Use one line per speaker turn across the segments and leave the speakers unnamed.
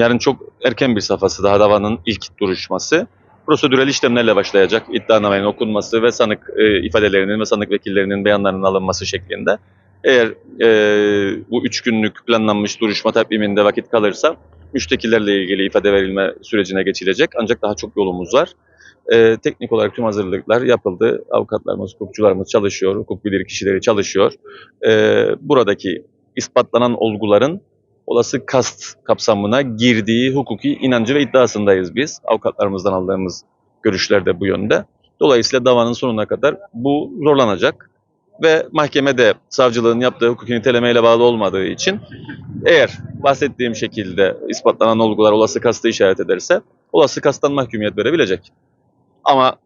yarın çok erken bir safhası daha davanın ilk duruşması. Prosedürel işlemlerle başlayacak iddianamenin okunması ve sanık e, ifadelerinin ve sanık vekillerinin beyanlarının alınması şeklinde. Eğer e, bu üç günlük planlanmış duruşma takviminde vakit kalırsa müştekilerle ilgili ifade verilme sürecine geçilecek. Ancak daha çok yolumuz var. E, teknik olarak tüm hazırlıklar yapıldı. Avukatlarımız, hukukçularımız çalışıyor, hukuk bilir kişileri çalışıyor. E, buradaki ispatlanan olguların olası kast kapsamına girdiği hukuki inancı ve iddiasındayız biz. Avukatlarımızdan aldığımız görüşler de bu yönde. Dolayısıyla davanın sonuna kadar bu zorlanacak ve mahkemede savcılığın yaptığı hukuki nitelemeyle bağlı olmadığı için eğer bahsettiğim şekilde ispatlanan olgular olası kastı işaret ederse olası kastan mahkumiyet verebilecek. Ama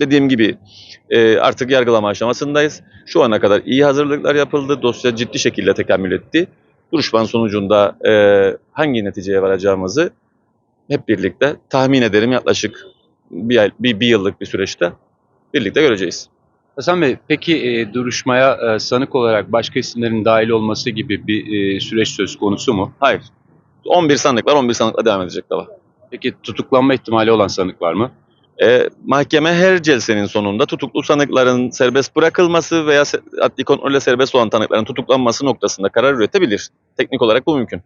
dediğim gibi e, artık yargılama aşamasındayız. Şu ana kadar iyi hazırlıklar yapıldı. Dosya ciddi şekilde tekamül etti. Duruşmanın sonucunda e, hangi neticeye varacağımızı hep birlikte tahmin ederim yaklaşık bir, ay, bir, bir yıllık bir süreçte birlikte göreceğiz.
Hasan Bey, peki e, duruşmaya e, sanık olarak başka isimlerin dahil olması gibi bir e, süreç söz konusu mu?
Hayır. 11 sanık var. 11 sanıkla devam edecek dava.
Peki tutuklanma ihtimali olan sanık var mı?
E, mahkeme her celsenin sonunda tutuklu sanıkların serbest bırakılması veya adli kontrolle serbest olan tanıkların tutuklanması noktasında karar üretebilir. Teknik olarak bu mümkün.